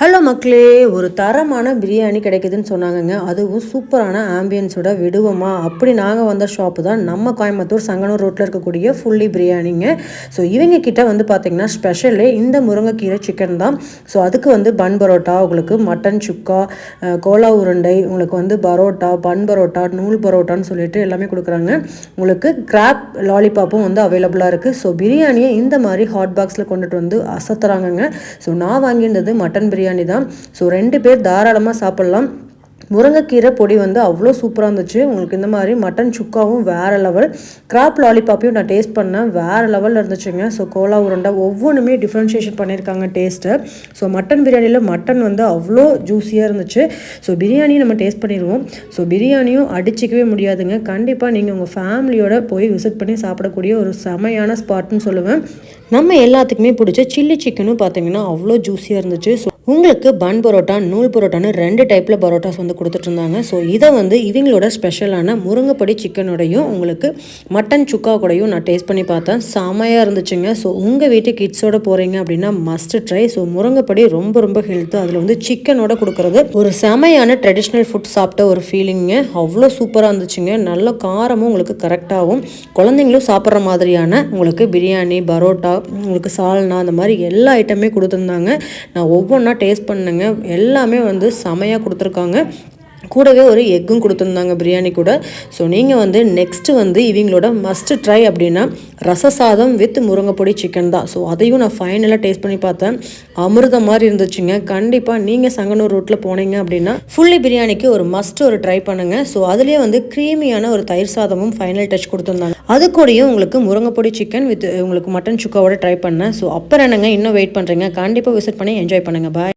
Hello மக்களே ஒரு தரமான பிரியாணி கிடைக்குதுன்னு சொன்னாங்கங்க. அதுவும் சூப்பரான ஆம்பியன்ஸோட விடுவோமா? அப்படி நாங்கள் வந்த ஷாப்பு தான் நம்ம கோயம்புத்தூர் சங்கனூர் ரோட்டில் இருக்கக்கூடிய ஃபுல்லி பிரியாணிங்க. ஸோ இவங்க கிட்ட வந்து பார்த்தீங்கன்னா ஸ்பெஷலே இந்த முருங்கைக்கீரை சிக்கன் தான். ஸோ அதுக்கு வந்து பன் பரோட்டா உங்களுக்கு மட்டன் சுக்கா கோலா உருண்டை உங்களுக்கு வந்து பரோட்டா பன் பரோட்டா நூல் பரோட்டான்னு சொல்லிட்டு எல்லாமே கொடுக்குறாங்க. உங்களுக்கு கிராப் லாலிபாப்பும் வந்து அவைலபிளாக இருக்குது ஸோ பிரியாணியை இந்த மாதிரி ஹாட் பாக்ஸில் கொண்டுட்டு வந்து அசத்துறாங்கங்க. ஸோ நான் வாங்கியிருந்தது மட்டன் பிரியாணி பிரியாணி தான். ஸோ ரெண்டு பேர் தாராளமாக சாப்பிட்லாம். முருங்கைக்கீரை பொடி வந்து அவ்வளோ சூப்பராக இருந்துச்சு. உங்களுக்கு இந்த மாதிரி மட்டன் சுக்காவும் வேறு லெவல் கிராப் லாலிபாப்பையும் நான் டேஸ்ட் பண்ணேன். வேறு லெவலில் இருந்துச்சுங்க. ஸோ கோலா உருண்டை ஒவ்வொன்றுமே டிஃப்ரென்ஷியேஷன் பண்ணியிருக்காங்க டேஸ்ட்டை ஸோ மட்டன் பிரியாணியில் மட்டன் வந்து அவ்வளோ ஜூஸியாக இருந்துச்சு. ஸோ பிரியாணி நம்ம டேஸ்ட் பண்ணிடுவோம். ஸோ பிரியாணியும் அடிச்சிக்கவே முடியாதுங்க. கண்டிப்பாக நீங்கள் உங்கள் ஃபேமிலியோட போய் விசிட் பண்ணி சாப்பிடக்கூடிய ஒரு செமையான ஸ்பாட்னு சொல்லுவேன். நம்ம எல்லாத்துக்குமே பிடிச்ச சில்லி சிக்கனும் பார்த்தீங்கன்னா அவ்வளோ ஜூஸியாக இருந்துச்சு. ஸோ உங்களுக்கு பன் பரோட்டா நூல் பரோட்டான்னு ரெண்டு டைப்பில் பரோட்டாஸ் வந்து கொடுத்துட்ருந்தாங்க. ஸோ இதை வந்து இவங்களோட ஸ்பெஷலான முருங்கைப்படி சிக்கனோடையும் உங்களுக்கு மட்டன் சுக்கா கூடையும் நான் டேஸ்ட் பண்ணி பார்த்தேன். செமையாக இருந்துச்சுங்க. ஸோ உங்கள் வீட்டு கிட்ஸோட போகிறீங்க அப்படின்னா மஸ்ட் ட்ரை ஸோ முருங்கைப்படி ரொம்ப ரொம்ப ஹெல்த்து அதில் வந்து சிக்கனோட கொடுக்குறது ஒரு செமையான ட்ரெடிஷ்னல் ஃபுட் சாப்பிட்ட ஒரு ஃபீலிங்க அவ்வளோ சூப்பராக இருந்துச்சுங்க. நல்ல காரமும் உங்களுக்கு கரெக்டாகவும் குழந்தைங்களும் சாப்பிட்ற மாதிரியான உங்களுக்கு பிரியாணி பரோட்டா உங்களுக்கு சால்னா அந்த மாதிரி எல்லா ஐட்டமே கொடுத்துருந்தாங்க. நான் ஒவ்வொன்றா டேஸ்ட் பண்ணுங்க. எல்லாமே வந்து செமையாக கொடுத்துருக்காங்க. கூடவே ஒரு எக்கும் கொடுத்துருந்தாங்க பிரியாணி கூட. ஸோ நீங்கள் வந்து நெக்ஸ்ட்டு வந்து இவங்களோட மஸ்ட் ட்ரை அப்படின்னா ரச சாதம் வித் முருங்கைப்பொடி சிக்கன் தான். ஸோ அதையும் நான் ஃபைனலாக டேஸ்ட் பண்ணி பார்த்தேன். அமிர்தம் மாதிரி இருந்துச்சுங்க. கண்டிப்பாக நீங்கள் சங்கனூர் ரூட்டில் போனீங்க அப்படின்னா ஃபுல்லி பிரியாணிக்கு ஒரு மஸ்ட் ஒரு ட்ரை பண்ணுங்கள் ஸோ அதுலேயே வந்து க்ரீமியான ஒரு தயிர் சாதமும் ஃபைனல் டச் கொடுத்துருந்தாங்க. அது கூடயும் உங்களுக்கு முருங்கைப்பொடி சிக்கன் வித் உங்களுக்கு மட்டன் சுக்காவோட ட்ரை பண்ணேன். ஸோ அப்புறம் என்னங்க? இன்னும் வெயிட் பண்ணுறீங்க கண்டிப்பாக விசிட் பண்ணி என்ஜாய் பண்ணுங்கள் பாய்